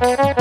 দেন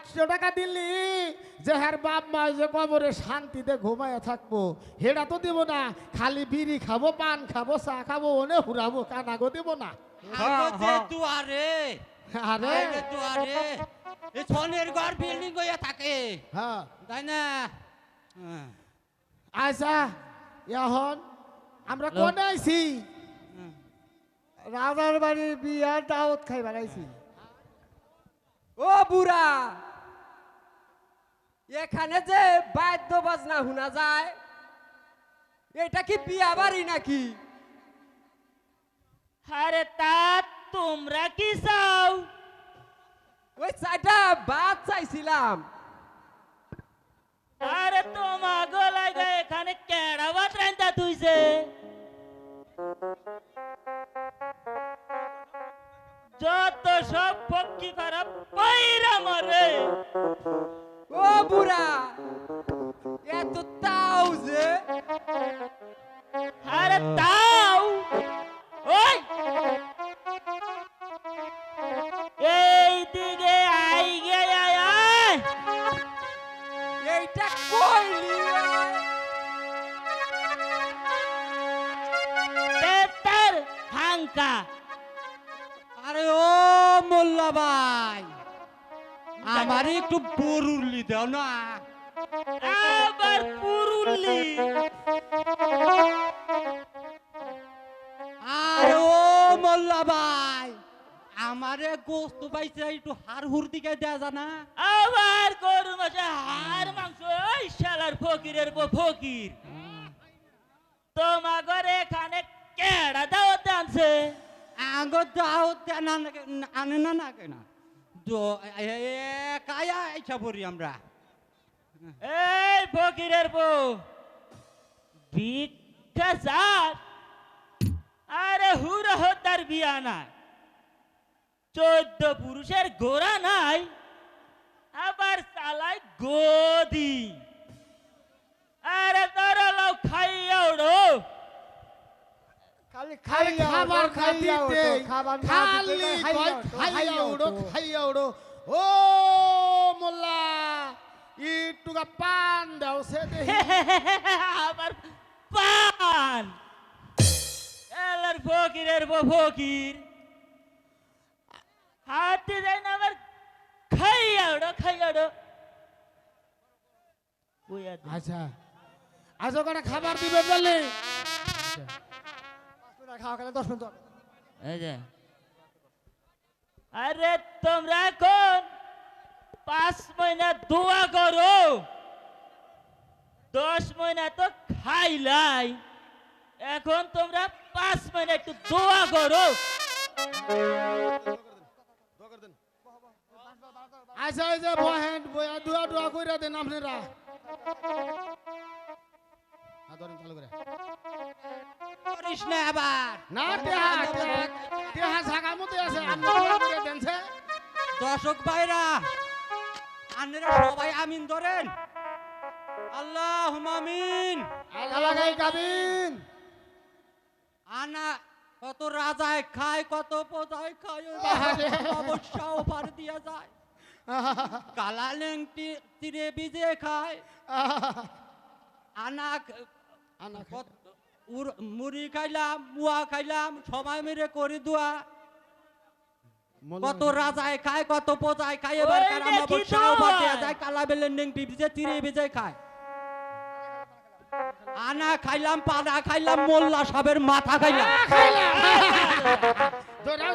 একশো টাকা দিলি? যে হ্যার বাপ মা যে কবরে শান্তিতে ঘুমায় থাকব হেটা তো দিব না। খালি বিড়ি খাব পান খাব চা খাব ওনে হুরাবো কানাগো দিব না। দুয়ারে আরে। আগে এই ছনের ঘর বিল্ডিং হয়ে থাকে। হ্যাঁ তাই না? হ্যাঁ, আচ্ছা এখন আমরা কোনে আইছি? হ্যাঁ। রাজার বাড়ির বিয়া দাওয়াত খাই বেড়াইছি ও বুড়া! এখানে যে বাদ্য বাজনা শোনা যায় এটা কি বিয়া বাড়ি নাকি? আরে তা তোমরা কি চাও? ওই চারটা বাদ চাইছিলাম। আরে তোমা গলায় এখানে কেড়া ভাত রান্তা তুইছে যত সব পক্ষী খারাপ পয়রা আরে ও মোল্লা ভাই আমার একটু বরুলি দাও না। আবার পুরুলি। আরে ও মোল্লা ভাই আমারে গোস্ত পাইছে একটু হার হুর দিকে দেয়া জানা আবার গরু মাসে হার মাংস ওই শালার ফকিরের বউ ফকির। তোমা ঘরে এখানে কেডা দাওয়াত আনছে? আঙ্গ দাও দেনা আনে না না কেনা কায়া ইচ্ছা করি আমরা এই ফকিরের বউ ভিক্ষা চাস আরে হুরা হতার বিয়া নাই চোদ্দ পুরুষের গোড়া নাই আবার চালায় গদি আরে তোরা লাও খাইয়া ওড়ো খালি খালি খাবার খাইতে খাবার না খালি কয় খাইয়া উড়ো খাইয়া উড়ো ও মোল্লা ইটুকা পান দাও সে আবার পান। এলার ফকিরের বউ ফকির। হাতে যায় না আবার খাইয়া ওড়ো খাইয়া দে। আচ্ছা আজ ওখানে খাবার দিবে বলে? খাওয়া খেলে দশ মিনিট এই যে। আরে তোমরা এখন পাঁচ মহিনা দোয়া করো। দশ মহিনা তো খাইলাই। এখন তোমরা পাঁচ মহিনা একটু দোয়া করো। আচ্ছা এই যে বহেন বয়া দুয়া দুয়া কইরা দেন আপনারা। হ্যাঁ, ধরেন চালু করে। করিস না আবার। না টেহা টেহা ছাগা মতে আছে দর্শক ভাইরা আপনারা সবাই আমিন ধরেন। আল্লাহ আমিন। লাগাই গাবিন আনা কত রাজায় খায় কত প্রজায় খায় আরে। পার দিয়া যায়। কালা লেংটি তীরে বিজে খায়। আনা আনা মুড়ি খাইলাম মুয়া খাইলাম সময় মেরে করি দোয়া। কত রাজায় খায় কত প্রজায় খায় এবার যায় কালা বেলেন লেংটি বিজে তীরে বিজে খায়। আনা খাইলাম পানা খাইলাম মোল্লা সাহেবের মাথা খাইলাম। ধরাও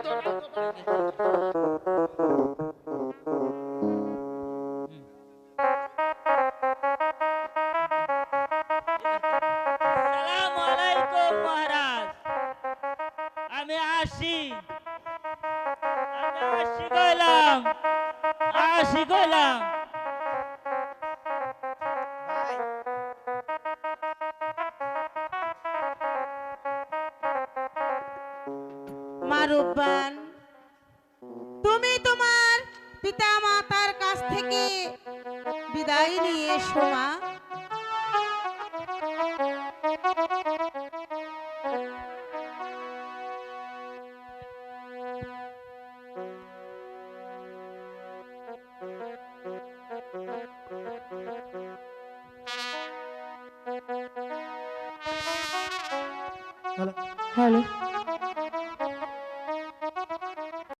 মহারাজ। আমি আসি। আমি আসি কইলাম আসি মারুবান তুমি তোমার পিতা মাতার কাছ থেকে বিদায় নিয়ে এসো, মা।